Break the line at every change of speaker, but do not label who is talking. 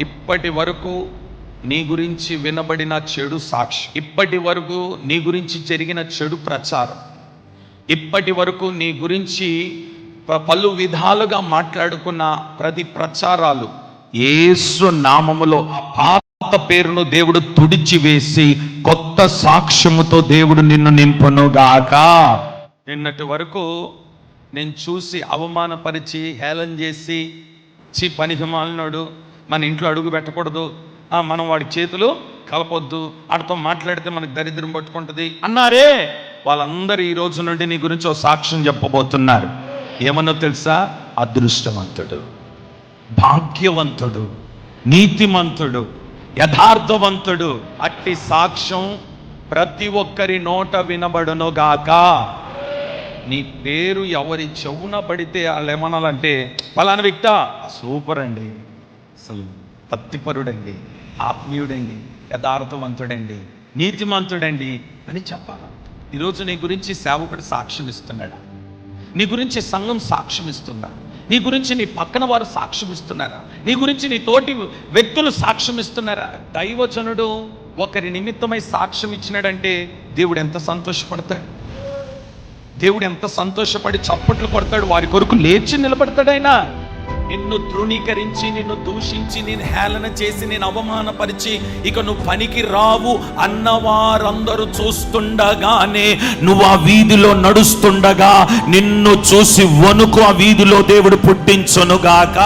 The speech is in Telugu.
ఇప్పటి వరకు నీ గురించి వినబడిన చెడు సాక్షి. ఇప్పటి వరకు నీ గురించి జరిగిన చెడు ప్రచారం. ఇప్పటి వరకు నీ గురించి ప- పలు విధాలుగా మాట్లాడుకున్న ప్రతి ప్రచారాలు ఏసు నామములో పాత పేరును దేవుడు తుడిచివేసి కొత్త సాక్ష్యముతో దేవుడు నిన్ను నింపునుగాక. నిన్నటి వరకు నేను చూసి అవమానపరిచి హేళన చేసి చి పనికిమాలినాడు మన ఇంట్లో అడుగు పెట్టకూడదు. మనం వాడి చేతులు కలపొద్దు. వాడితో మాట్లాడితే మనకు దరిద్రం పట్టుకుంటుంది. అన్నారే వాళ్ళందరూ ఈ రోజు నుండి నీ గురించి ఒక సాక్ష్యం చెప్పబోతున్నారు. ఏమన్నా తెలుసా? అదృష్టవంతుడు భాగ్యవంతుడు నీతిమంతుడు యథార్థవంతుడు. అట్టి సాక్ష్యం ప్రతి ఒక్కరి నోట వినబడునుగాక నీ పేరు ఎవరి చెవున పడితే వాళ్ళు ఏమనాలంటే పలానా వ్యక్త సూపర్ అండి. అసలు భక్తిపరుడండి ఆత్మీయుడండి యథార్థవంతుడండి నీతిమంతుడండి అని చెప్పాలి. ఈరోజు నీ గురించి సేవకుడు సాక్ష్యం ఇస్తున్నాడు? నీ గురించి సంఘం సాక్ష్యం ఇస్తుందా? నీ గురించి నీ పక్కన వారు సాక్ష్యం ఇస్తున్నారా? నీ గురించి నీ తోటి వ్యక్తులు సాక్ష్యం ఇస్తున్నారా? దైవజనుడు ఒకరి నిమిత్తమై సాక్ష్యం ఇచ్చినాడంటే దేవుడు ఎంత సంతోషపడతాడు? దేవుడు ఎంత సంతోషపడి చప్పట్లు కొడతాడు? వారి కొరకు లేచి నిలబడతాడైనా నిన్ను తృణీకరించి నిన్ను దూషించి నేను హేళన చేసి నేను అవమానపరిచి ఇక నువ్వు పనికి రావు అన్నవారందరూ చూస్తుండగానే నువ్వు ఆ వీధిలో నడుస్తుండగా నిన్ను చూసి వణుకు ఆ వీధిలో దేవుడు పుట్టించునుగాక.